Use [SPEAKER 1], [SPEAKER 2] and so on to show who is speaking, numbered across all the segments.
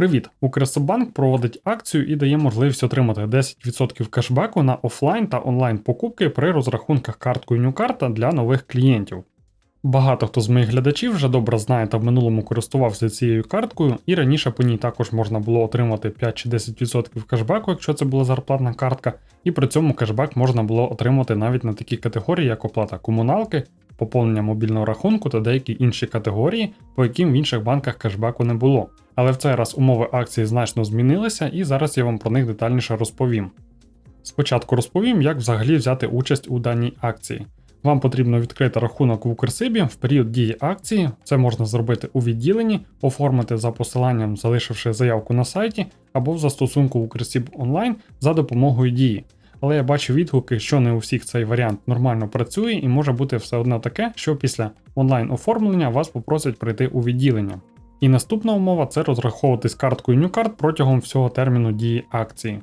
[SPEAKER 1] Привіт! Укрсобанк проводить акцію і дає можливість отримати 10% кешбеку на офлайн та онлайн покупки при розрахунках карткою Нюкарта для нових клієнтів. Багато хто з моїх глядачів вже добре знає та в минулому користувався цією карткою, і раніше по ній також можна було отримати 5 чи 10% кешбеку, якщо це була зарплатна картка, і при цьому кешбек можна було отримати навіть на такі категорії, як оплата комуналки, поповнення мобільного рахунку та деякі інші категорії, по яким в інших банках кешбеку не було. Але в цей раз умови акції значно змінилися, і зараз я вам про них детальніше розповім. Спочатку розповім, як взагалі взяти участь у даній акції. Вам потрібно відкрити рахунок в Укрсибі в період дії акції. Це можна зробити у відділенні, оформити за посиланням, залишивши заявку на сайті, або в застосунку Укрсиб онлайн за допомогою дії. Але я бачу відгуки, що не у всіх цей варіант нормально працює, і може бути все одно таке, що після онлайн оформлення вас попросять прийти у відділення. І наступна умова це розраховуватись карткою NewCard протягом всього терміну дії акції.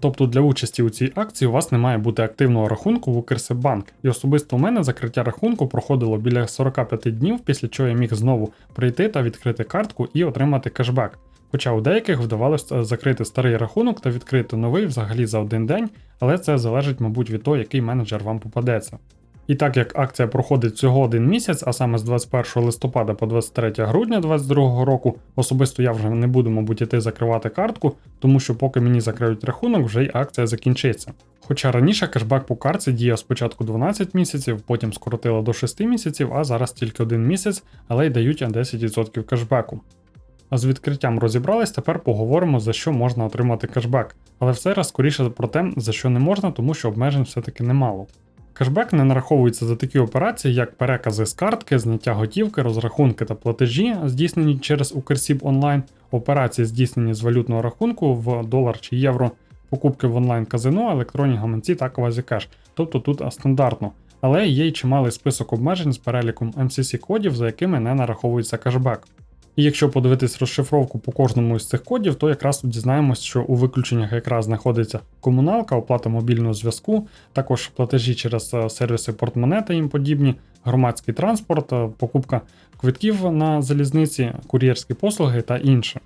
[SPEAKER 1] Тобто для участі у цій акції у вас не має бути активного рахунку в Укрсибанк. І особисто у мене закриття рахунку проходило біля 45 днів, після чого я міг знову прийти та відкрити картку і отримати кешбек. Хоча у деяких вдавалося закрити старий рахунок та відкрити новий взагалі за один день, але це залежить, мабуть, від того, який менеджер вам попадеться. І так як акція проходить всього один місяць, а саме з 21 листопада по 23 грудня 2022 року, особисто я вже не буду, мабуть, іти закривати картку, тому що поки мені закриють рахунок, вже й акція закінчиться. Хоча раніше кешбек по картці діяв спочатку 12 місяців, потім скоротили до 6 місяців, а зараз тільки один місяць, але й дають 10% кешбеку. А з відкриттям розібрались, тепер поговоримо, за що можна отримати кешбек. Але все раз скоріше про те, за що не можна, тому що обмежень все-таки немало. Кешбек не нараховується за такі операції, як перекази з картки, зняття готівки, розрахунки та платежі, здійснені через Укрсіб онлайн, операції, здійснені з валютного рахунку в долар чи євро, покупки в онлайн казино, електронні гаманці та квазікеш. Тобто тут стандартно. Але є й чималий список обмежень з переліком MCC кодів, за якими не нараховується кешбек. І якщо подивитись розшифровку по кожному з цих кодів, то якраз дізнаємось, що у виключеннях якраз знаходиться комуналка, оплата мобільного зв'язку, також платежі через е, сервіси портмоне та їм подібні, громадський транспорт, е, покупка квитків на залізниці, кур'єрські послуги та інше.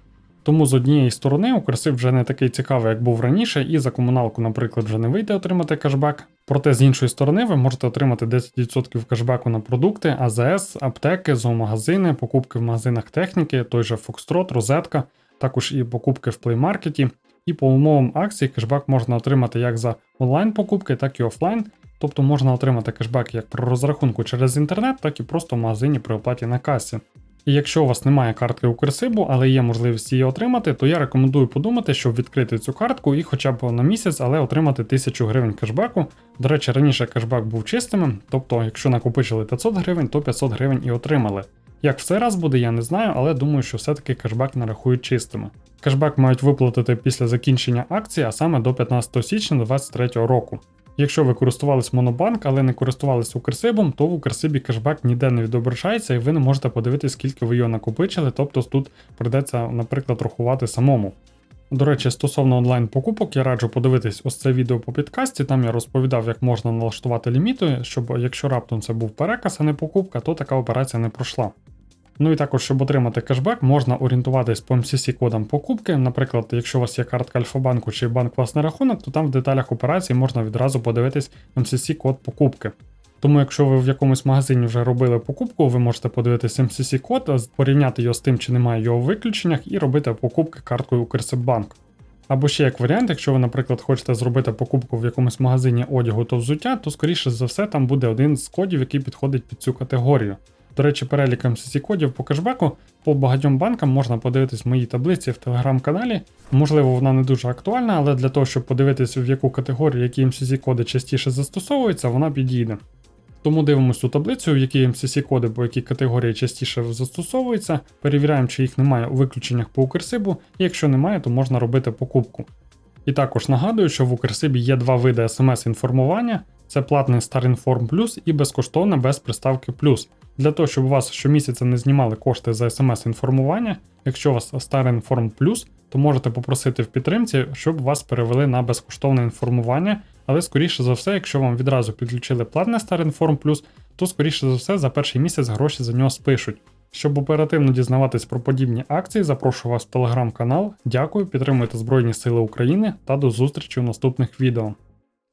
[SPEAKER 1] Тому з однієї сторони Укрсиб вже не такий цікавий, як був раніше, і за комуналку, наприклад, вже не вийде отримати кешбек. Проте з іншої сторони ви можете отримати 10% кешбеку на продукти, АЗС, аптеки, зоомагазини, покупки в магазинах техніки, той же Foxtrot, розетка, також і покупки в плеймаркеті. І по умовам акції кешбек можна отримати як за онлайн-покупки, так і офлайн. Тобто можна отримати кешбек як про розрахунку через інтернет, так і просто в магазині при оплаті на касі. І якщо у вас немає картки Укрсибу, але є можливість її отримати, то я рекомендую подумати, щоб відкрити цю картку і хоча б на місяць, але отримати 1000 гривень кешбеку. До речі, раніше кешбек був чистим, тобто, якщо накопичили 500 гривень, то 500 гривень і отримали. Як в цей раз буде, я не знаю, але думаю, що все-таки кешбек нарахують чистими. Кешбек мають виплатити після закінчення акції, а саме до 15 січня 2023 року. Якщо ви користувались Монобанк, але не користувалися Укрсибом, то в Укрсибі кешбек ніде не відображається і ви не можете подивитися, скільки ви його накопичили, тобто тут придеться, наприклад, рахувати самому. До речі, стосовно онлайн-покупок, я раджу подивитись ось це відео по підкасті. Там я розповідав, як можна налаштувати ліміти, щоб якщо раптом це був переказ, а не покупка, то така операція не пройшла. Ну і також, щоб отримати кешбек, можна орієнтуватись по MCC кодам покупки. Наприклад, якщо у вас є картка Альфа-банку чи банк власний рахунок, то там в деталях операції можна відразу подивитись MCC код покупки. Тому, якщо ви в якомусь магазині вже робили покупку, ви можете подивитись MCC код, порівняти його з тим, чи немає його в виключеннях, і робити покупки карткою Укрсиббанк. Або ще як варіант, якщо ви, наприклад, хочете зробити покупку в якомусь магазині одягу та взуття, то скоріше за все там буде один з кодів, який підходить під цю категорію. До речі, перелік MCC кодів по кешбеку по багатьом банкам можна подивитись в моїй таблиці в телеграм-каналі. Можливо, вона не дуже актуальна, але для того, щоб подивитись, в яку категорію які MCC коди частіше застосовуються, вона підійде. Тому дивимося цю таблицю, в які MCC коди по якій категорії частіше застосовуються, перевіряємо, чи їх немає у виключеннях по Укрсибу, і якщо немає, то можна робити покупку. І також нагадую, що в Укрсибі є два види смс-інформування: це платний StarInform Plus і безкоштовне без приставки Plus. Для того, щоб у вас щомісяця не знімали кошти за смс-інформування, якщо у вас StarInform Plus, то можете попросити в підтримці, щоб вас перевели на безкоштовне інформування. Але скоріше за все, якщо вам відразу підключили платне StarInform Plus, то скоріше за все за перший місяць гроші за нього спишуть. Щоб оперативно дізнаватись про подібні акції, запрошую вас в телеграм-канал. Дякую, підтримуйте Збройні Сили України та до зустрічі у наступних відео.